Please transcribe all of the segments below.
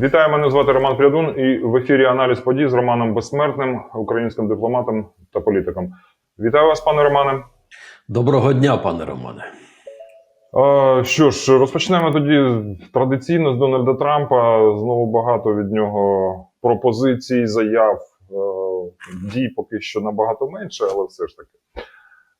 Вітаю, мене звати Роман Прядун, і в ефірі аналіз подій з Романом Безсмертним, українським дипломатом та політиком. Вітаю вас, пане Романе. Доброго дня, пане Романе. Що ж, розпочнемо тоді традиційно з Дональда Трампа. Знову багато від нього пропозицій, заяв, е, дій поки що набагато менше, але все ж таки.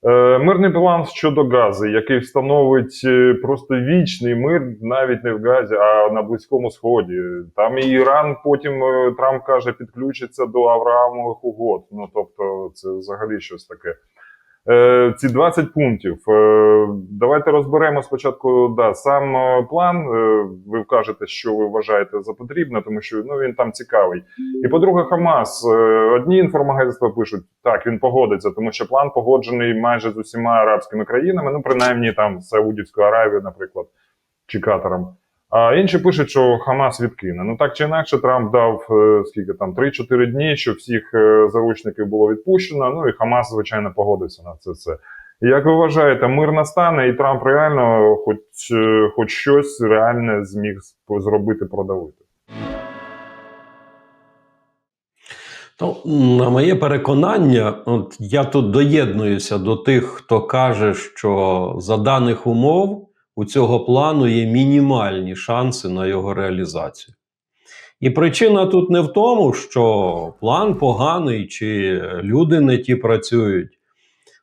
Е, Мирний план щодо Гази, який встановить е, просто вічний мир навіть не в Газі, а на Близькому Сході. Там і Іран потім е, Трамп каже, підключиться до Авраамових угод. Ну тобто, це взагалі щось таке. Е, ці 20 пунктів. Е, давайте розберемо спочатку да, сам е, план. Ви вкажете, що ви вважаєте за потрібне, тому що ну, він там цікавий. І по-друге, Хамас. Одні інформагентства пишуть, так, він погодиться, тому що план погоджений майже з усіма арабськими країнами, ну, принаймні там Саудівською Аравією, наприклад, чи Катаром. А інші пишуть, що Хамас відкине. Ну так чи інакше, Трамп дав е, скільки там 3-4 дні, що всіх е, заручників було відпущено. Ну і Хамас, звичайно, погодився на це все. Як ви вважаєте, мир настане, і Трамп реально, хоч, е, хоч щось реальне зміг зробити, продавити? Ну, на моє переконання, от я тут доєднуюся до тих, хто каже, що за даних умов у цього плану є мінімальні шанси на його реалізацію. І причина тут не в тому, що план поганий чи люди не ті працюють.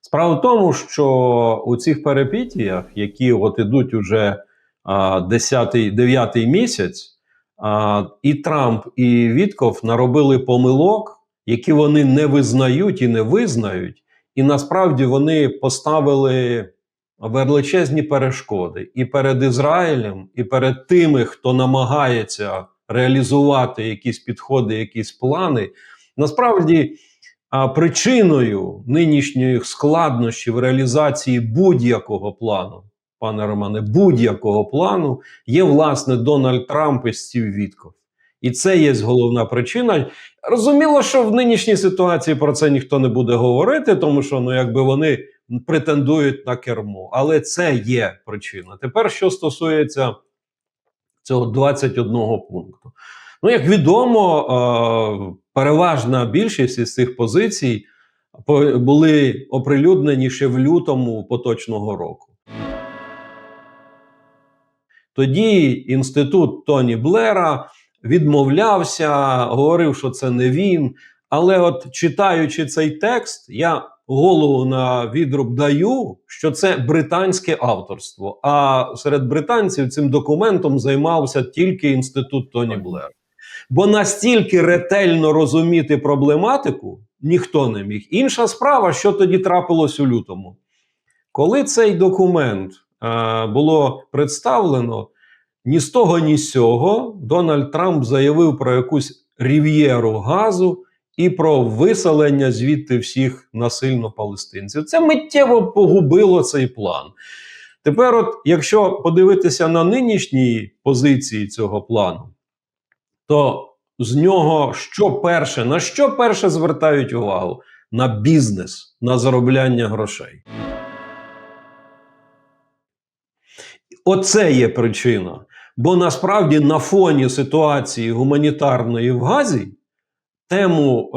Справа в тому, що у цих перепітіях, які от ідуть уже а, 10, 9 місяць, а, і Трамп, і Вітков наробили помилок, які вони не визнають і не визнають, і насправді вони поставили величезні перешкоди і перед Ізраїлем, і перед тими, хто намагається реалізувати якісь підходи, якісь плани. Насправді, причиною нинішніх складнощів реалізації будь-якого плану, пане Романе, будь-якого плану є власне Дональд Трамп і Стів Вітков. І це є головна причина. Розуміло, що в нинішній ситуації про це ніхто не буде говорити, тому що ну, якби вони претендують на кермо. Але це є причина. Тепер, що стосується цього 21 пункту. Ну, як відомо, е, переважна більшість із цих позицій були оприлюднені ще в лютому поточного року. Тоді інститут Тоні Блера відмовлявся, говорив, що це не він. Але от читаючи цей текст, я голову на відруб даю, що це британське авторство. А серед британців цим документом займався тільки інститут Тоні Блера. Бо настільки ретельно розуміти проблематику ніхто не міг. Інша справа, що тоді трапилось у лютому. Коли цей документ е, було представлено, ні з того, ні з цього Дональд Трамп заявив про якусь рів'єру газу і про виселення звідти всіх насильно палестинців. Це миттєво погубило цей план. Тепер, от, якщо подивитися на нинішні позиції цього плану, то з нього що перше, на що перше звертають увагу? На бізнес, на заробляння грошей. Оце є причина. Бо насправді на фоні ситуації гуманітарної в Газі тему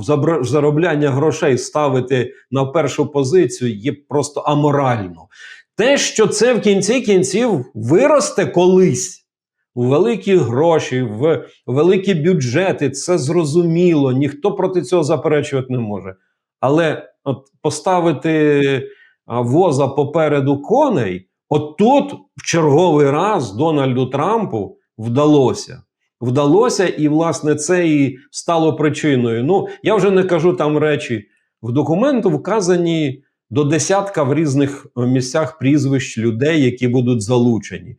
е, заробляння грошей ставити на першу позицію є просто аморально. Те, що це в кінці кінців виросте колись у великі гроші, в великі бюджети, це зрозуміло, ніхто проти цього заперечувати не може. Але от поставити воза попереду коней, от тут в черговий раз Дональду Трампу вдалося. Вдалося, і, власне, це і стало причиною. Ну, я вже не кажу там речі. В документу вказані до десятка в різних е, місцях прізвищ людей, які будуть залучені.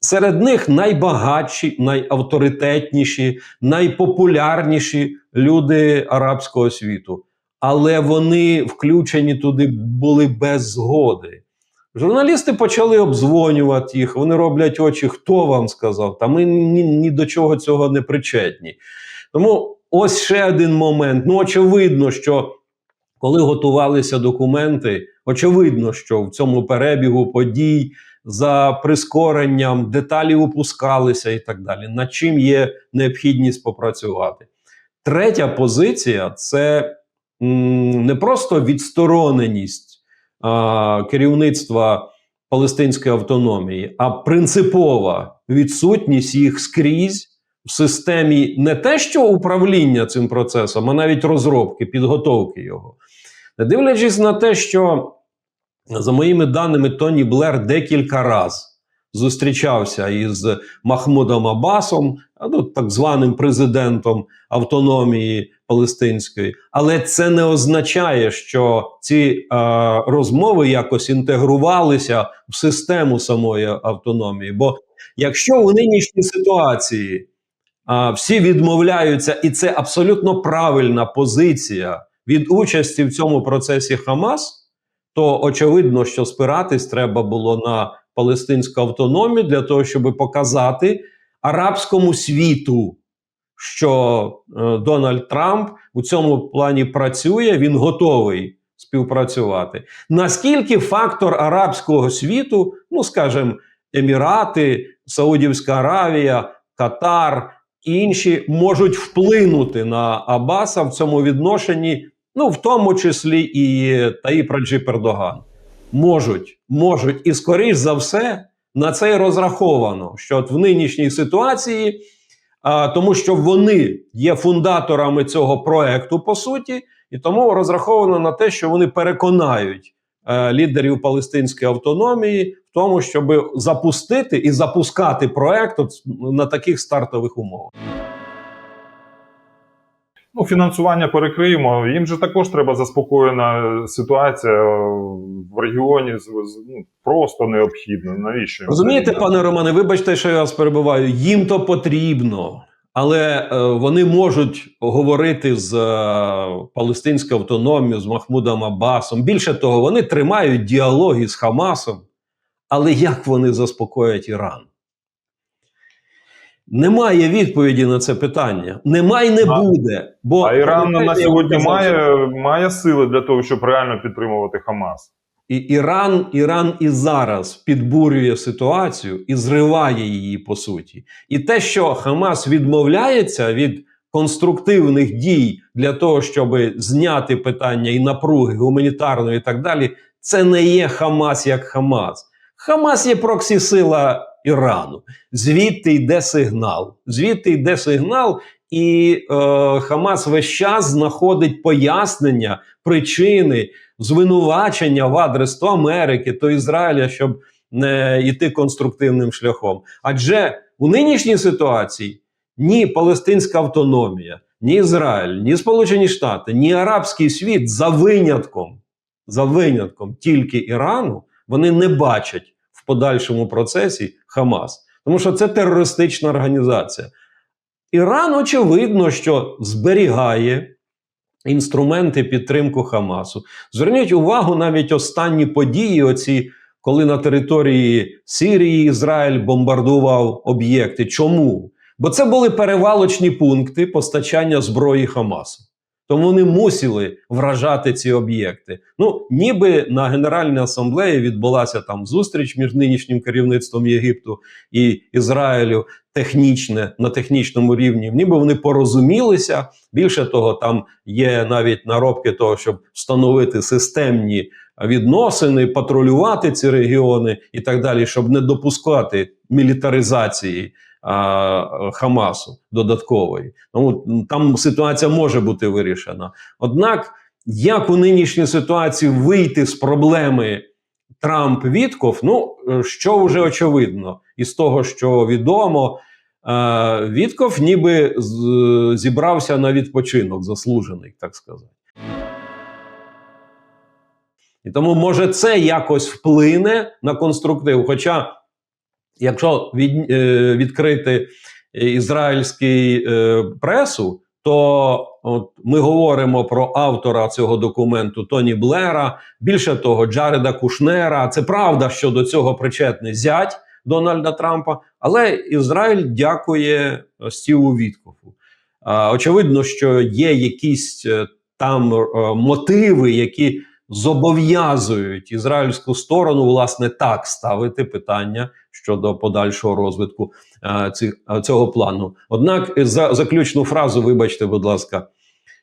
Серед них найбагатші, найавторитетніші, найпопулярніші люди арабського світу. Але вони включені туди були без згоди. Журналісти почали обдзвонювати їх, вони роблять очі, хто вам сказав, та ми ні, ні до чого цього не причетні. Тому ось ще один момент. Ну, очевидно, що коли готувалися документи, очевидно, що в цьому перебігу подій за прискоренням, деталі упускалися і так далі. Над чим є необхідність попрацювати. Третя позиція це м, не просто відстороненість керівництва палестинської автономії, а принципова відсутність їх скрізь в системі не те, що управління цим процесом, а навіть розробки, підготовки його. Дивлячись на те, що за моїми даними, Тоні Блер декілька разів зустрічався із Махмудом Абасом, ну, так званим президентом автономії Палестинської. Але це не означає, що ці е, розмови якось інтегрувалися в систему самої автономії. Бо якщо у нинішній ситуації а, всі відмовляються, і це абсолютно правильна позиція від участі в цьому процесі Хамас то очевидно, що спиратись треба було на палестинську автономію для того, щоб показати арабському світу, що е, Дональд Трамп у цьому плані працює, він готовий співпрацювати. Наскільки фактор арабського світу, ну скажімо, Емірати, Саудівська Аравія, Катар інші можуть вплинути на Аббаса в цьому відношенні, ну в тому числі і Таїп Раджіп Ердоган. Можуть, можуть, і скоріш за все на це розраховано, що от в нинішній ситуації, а, тому що вони є фундаторами цього проекту, по суті, і тому розраховано на те, що вони переконають е, лідерів палестинської автономії в тому, щоб запустити і запускати проект от на таких стартових умовах. Ну, фінансування перекриємо. Їм же також треба заспокоєна ситуація в регіоні. Ну, просто необхідно. Навіщо? Розумієте, пане Романе, вибачте, що я вас перебиваю. Їм то потрібно, але е, вони можуть говорити з е, палестинською автономією, з Махмудом Аббасом. Більше того, вони тримають діалоги з Хамасом. Але як вони заспокоять Іран? Немає відповіді на це питання. Немає, не А- буде. Бо А Іран на сьогодні має, має сили для того, щоб реально підтримувати Хамас. І Іран, Іран і зараз підбурює ситуацію і зриває її по суті. І те, що Хамас відмовляється від конструктивних дій для того, щоб зняти питання і напруги гуманітарної і так далі, це не є Хамас як Хамас. Хамас є проксі-сила Ірану. Звідти йде сигнал. Звідти йде сигнал, і е, Хамас весь час знаходить пояснення, причини звинувачення в адрес то Америки, то Ізраїля, щоб не йти конструктивним шляхом. Адже у нинішній ситуації ні палестинська автономія, ні Ізраїль, ні Сполучені Штати, ні арабський світ за винятком, за винятком тільки Ірану, вони не бачать в подальшому процесі Хамас, тому що це терористична організація. Іран, очевидно, що зберігає інструменти підтримку Хамасу. Зверніть увагу навіть останні події, оці, коли на території Сирії Ізраїль бомбардував об'єкти. Чому? Бо це були перевалочні пункти постачання зброї Хамасу. Тому вони мусили вражати ці об'єкти. Ну, ніби на Генеральній асамблеї відбулася там зустріч між нинішнім керівництвом Єгипту і Ізраїлю технічне на технічному рівні. Ніби вони порозумілися. Більше того, там є навіть наробки того, щоб встановити системні відносини, патрулювати ці регіони і так далі, щоб не допускати мілітаризації а, Хамасу додаткової. Тому там ситуація може бути вирішена. Однак, як у нинішній ситуації вийти з проблеми Трамп Вітков, ну що вже очевидно, із того, що відомо, е, Вітков ніби зібрався на відпочинок, заслужений, так сказати. І тому може це якось вплине на конструктив. Хоча, якщо від, е, відкрити ізраїльський е, пресу, то от, ми говоримо про автора цього документу Тоні Блера, більше того, Джареда Кушнера. Це правда, що до цього причетний зять Дональда Трампа, але Ізраїль дякує Стіву Віткофу. Очевидно, що є якісь е, там мотиви, які зобов'язують ізраїльську сторону власне так ставити питання щодо подальшого розвитку е, е, цього плану. Однак, е, за заключну фразу, вибачте, будь ласка,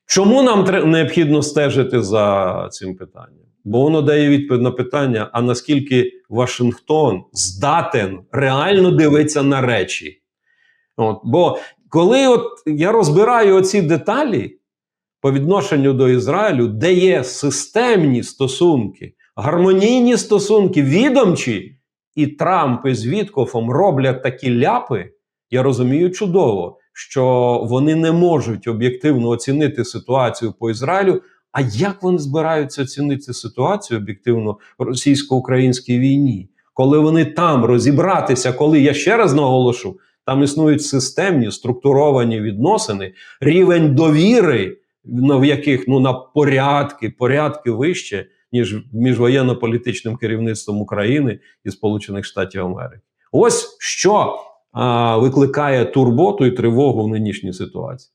чому нам необхідно стежити за цим питанням? Бо воно дає відповідь на питання: а наскільки Вашингтон здатен реально дивитися на речі? От, бо коли от я розбираю оці деталі по відношенню до Ізраїлю, де є системні стосунки, гармонійні стосунки, відомчі, і Трамп із Віткофом роблять такі ляпи, я розумію чудово, що вони не можуть об'єктивно оцінити ситуацію по Ізраїлю. А як вони збираються оцінити ситуацію об'єктивно в російсько-українській війні, коли вони там розібратися, коли я ще раз наголошу, там існують системні структуровані відносини, рівень довіри, ну, в яких ну на порядки, порядки вище, ніж між воєнно-політичним керівництвом України і Сполучених Штатів Америки. Ось що а, викликає турботу і тривогу в нинішній ситуації.